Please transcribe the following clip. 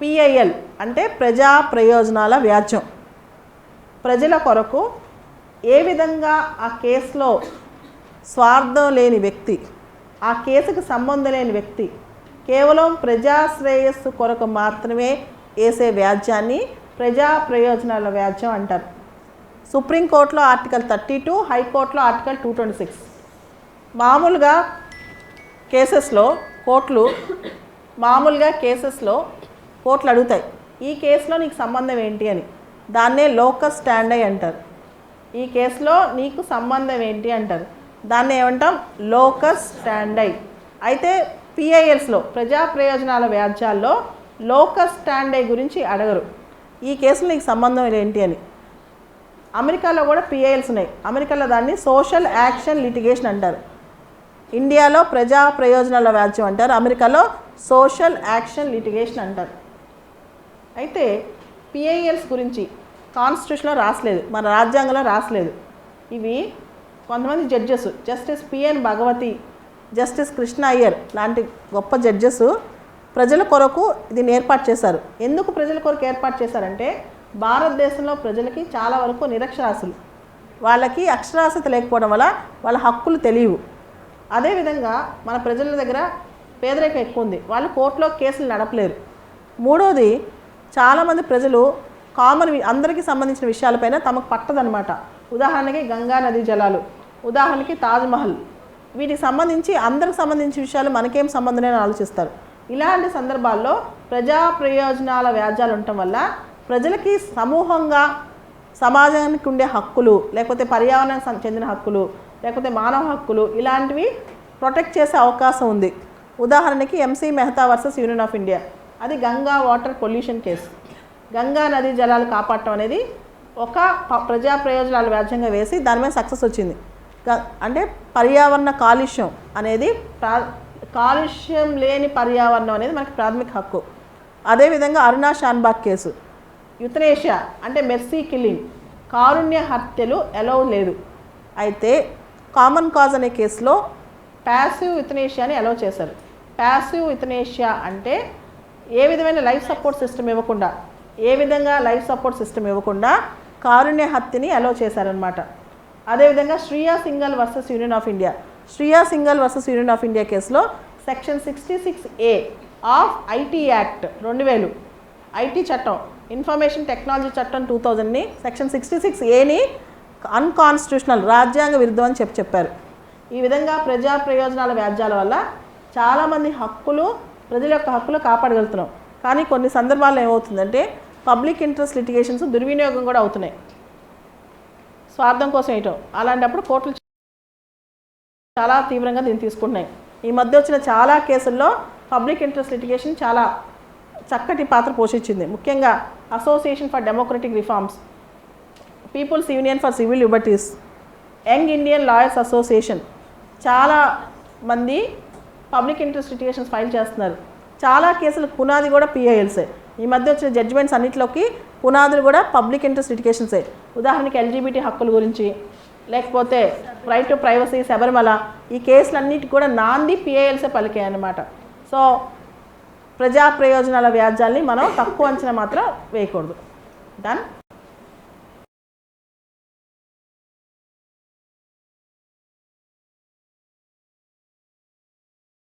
PIL అంటే ప్రజా ప్రయోజనాల వ్యాజ్యం. ప్రజల కొరకు ఏ విధంగా ఆ కేసులో స్వార్థం లేని వ్యక్తి ఆ కేసుకు సంబంధం లేని వ్యక్తి కేవలం ప్రజా శ్రేయస్సు కొరకు మాత్రమే వేసే వ్యాజ్యాన్ని ప్రజా ప్రయోజనాల వ్యాజ్యం అంటారు. సుప్రీంకోర్టులో ఆర్టికల్ థర్టీ టూ హైకోర్టులో ఆర్టికల్ టూ ట్వంటీ సిక్స్. మామూలుగా కేసెస్లో కోర్టులు మామూలుగా కేసెస్లో కోర్టులు అడుగుతాయి. ఈ కేసులో నీకు సంబంధం ఏంటి అని. దాన్నే లోకస్ స్టాండ్ అయి అంటారు. ఈ కేసులో నీకు సంబంధం ఏంటి అంటారు. దాన్ని ఏమంటాం? Locus stand. అయి అయితే పిఐఎల్స్లో ప్రజా ప్రయోజనాల వ్యాజ్యాల్లో లోకస్ స్టాండ్ అయి గురించి అడగరు. ఈ కేసులో నీకు సంబంధం ఏంటి అని. అమెరికాలో కూడా పిఐఎల్స్ ఉన్నాయి. అమెరికాలో దాన్ని సోషల్ యాక్షన్ లిటిగేషన్ అంటారు. ఇండియాలో ప్రజా ప్రయోజనాల వ్యాజ్యం అంటారు. అమెరికాలో సోషల్ యాక్షన్ లిటిగేషన్ అంటారు. అయితే పిఐఎల్స్ గురించి కాన్స్టిట్యూషన్లో రాసలేదు మన రాజ్యాంగంలో రాసలేదు. ఇవి కొంతమంది judges justice P N Bhagwati justice Krishna Iyer లాంటి గొప్ప జడ్జెస్ ప్రజల కొరకు దీన్ని ఏర్పాటు చేశారు. ఎందుకు ప్రజల కొరకు ఏర్పాటు చేశారంటే భారతదేశంలో ప్రజలకి చాలా వరకు నిరక్షరాస్యులు. వాళ్ళకి అక్షరాస్యత లేకపోవడం వల్ల వాళ్ళ హక్కులు తెలియవు. అదేవిధంగా మన ప్రజల దగ్గర పేదరికం ఎక్కువ ఉంది. వాళ్ళు కోర్టులో కేసులు నడపలేరు. మూడోది చాలామంది ప్రజలు కామన్ అందరికీ సంబంధించిన విషయాలపైన తమకు పట్టదనమాట ఉదాహరణకి గంగా నది జలాలు ఉదాహరణకి తాజ్మహల్ వీటికి సంబంధించి అందరికి సంబంధించిన విషయాలు మనకేం సంబంధం అని ఆలోచిస్తారు. ఇలాంటి సందర్భాల్లో ప్రజా ప్రయోజనాల వ్యాజ్యాలు ఉండటం వల్ల ప్రజలకి సమూహంగా సమాజానికి ఉండే హక్కులు లేకపోతే పర్యావరణానికి చెందిన హక్కులు లేకపోతే మానవ హక్కులు ఇలాంటివి ప్రొటెక్ట్ చేసే అవకాశం ఉంది. ఉదాహరణకి M C Mehta versus union of India. అది Ganga water pollution case. Ganga నది జలాలు కాపాడటం అనేది ఒక ప్రజా ప్రయోజనాలు వ్యాజ్యంగా వేసి దాని మీద సక్సెస్ వచ్చింది. గ- అంటే పర్యావరణ కాలుష్యం అనేది ప్రా కాలుష్యం లేని పర్యావరణం అనేది మనకి ప్రాథమిక హక్కు. అదేవిధంగా అరుణా షాన్బాగ్ కేసు. యుతనేషియా అంటే మెర్సీ కిల్లింగ్. కారుణ్య హత్యలు ఎలవ్ లేదు. అయితే కామన్ కాజ్ అనే కేసులో ప్యాసివ్ యుతనేషియాని ఎలవ్ చేశారు. ప్యాసివ్ యుతనేషియా అంటే ఏ విధమైన లైఫ్ సపోర్ట్ సిస్టమ్ ఇవ్వకుండా ఏ విధంగా లైఫ్ సపోర్ట్ సిస్టమ్ ఇవ్వకుండా కారుణ్య హత్యని అలో చేశారనమాట అదేవిధంగా Shreya Singhal versus union of India. Shreya Singhal versus union of India కేసులో section sixty six A of IT act రెండు వేలు ఐటీ చట్టం ఇన్ఫర్మేషన్ టెక్నాలజీ చట్టం టూ థౌజండ్ని సెక్షన్ సిక్స్టీ సిక్స్ ఏని అన్కాన్స్టిట్యూషనల్ రాజ్యాంగ విరుద్ధం అని చెప్పి చెప్పారు. ఈ విధంగా ప్రజా ప్రయోజనాల వ్యాజ్యాల వల్ల చాలామంది హక్కులు ప్రజల యొక్క హక్కులు కాపాడగలుగుతున్నాం. కానీ కొన్ని సందర్భాల్లో ఏమవుతుందంటే పబ్లిక్ ఇంట్రెస్ట్ లిటిగేషన్స్ దుర్వినియోగం కూడా అవుతున్నాయి. స్వార్థం కోసం వేయటం అలాంటప్పుడు కోర్టులు చాలా తీవ్రంగా దీన్ని తీసుకుంటున్నాయి. ఈ మధ్య వచ్చిన చాలా కేసుల్లో పబ్లిక్ ఇంట్రెస్ట్ లిటిగేషన్ చాలా చక్కటి పాత్ర పోషించింది. ముఖ్యంగా Association for Democratic Reforms People's Union for Civil Liberties Young Indian Lawyers Association. చాలా మంది పబ్లిక్ ఇంట్రెస్ట్ లిటిగేషన్స్ ఫైల్ చేస్తున్నారు. చాలా కేసులు పునాది కూడా పిఐఎల్సే. ఈ మధ్య వచ్చిన జడ్జిమెంట్స్ అన్నింటిలోకి పునాదులు కూడా పబ్లిక్ ఇంట్రెస్ట్ లిటిగేషన్సే. ఉదాహరణకి ఎల్జీబీటీ హక్కుల గురించి లేకపోతే రైట్ టు ప్రైవసీ శబరిమల ఈ కేసులన్నిటికి కూడా నాంది పిఐఎల్సే పలికాయి అన్నమాట సో ప్రజా ప్రయోజనాల వ్యాజ్యాల్ని మనం తక్కువ అంచనా మాత్రం వేయకూడదు. డన్